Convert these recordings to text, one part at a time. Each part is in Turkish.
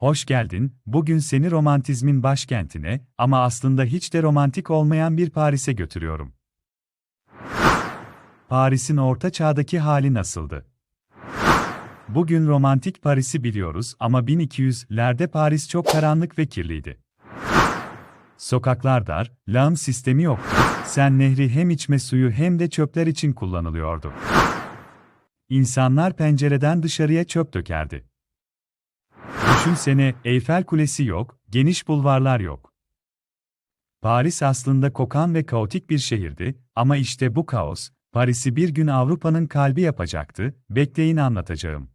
Hoş geldin, bugün seni romantizmin başkentine ama aslında hiç de romantik olmayan bir Paris'e götürüyorum. Paris'in orta çağdaki hali nasıldı? Bugün romantik Paris'i biliyoruz ama 1200'lerde Paris çok karanlık ve kirliydi. Sokaklar dar, lağım sistemi yoktu, sen nehri hem içme suyu hem de çöpler için kullanılıyordu. İnsanlar pencereden dışarıya çöp dökerdi. Düşünsene, Eyfel Kulesi yok, geniş bulvarlar yok. Paris aslında kokan ve kaotik bir şehirdi ama işte bu kaos, Paris'i bir gün Avrupa'nın kalbi yapacaktı, bekleyin anlatacağım.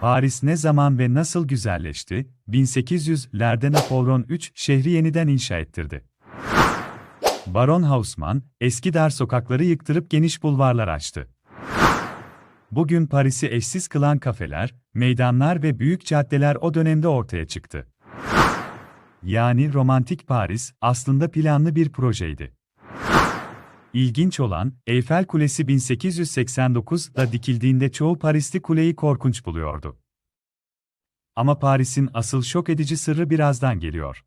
Paris ne zaman ve nasıl güzelleşti? 1800'lerde Napolyon III şehri yeniden inşa ettirdi. Baron Haussmann, eski dar sokakları yıktırıp geniş bulvarlar açtı. Bugün Paris'i eşsiz kılan kafeler, meydanlar ve büyük caddeler o dönemde ortaya çıktı. Yani romantik Paris aslında planlı bir projeydi. İlginç olan, Eyfel Kulesi 1889'da dikildiğinde çoğu Parisli kuleyi korkunç buluyordu. Ama Paris'in asıl şok edici sırrı birazdan geliyor.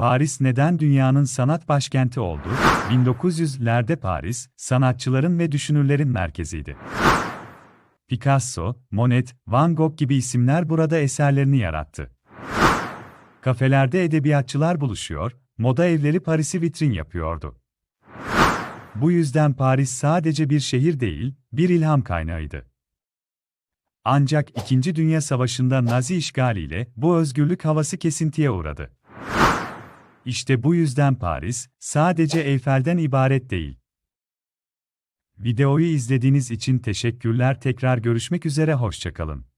Paris neden dünyanın sanat başkenti oldu? 1900'lerde Paris, sanatçıların ve düşünürlerin merkeziydi. Picasso, Monet, Van Gogh gibi isimler burada eserlerini yarattı. Kafelerde edebiyatçılar buluşuyor, moda evleri Paris'i vitrin yapıyordu. Bu yüzden Paris sadece bir şehir değil, bir ilham kaynağıydı. Ancak İkinci Dünya Savaşı'nda Nazi işgaliyle bu özgürlük havası kesintiye uğradı. İşte bu yüzden Paris, sadece Eyfel'den ibaret değil. Videoyu izlediğiniz için teşekkürler tekrar görüşmek üzere hoşçakalın.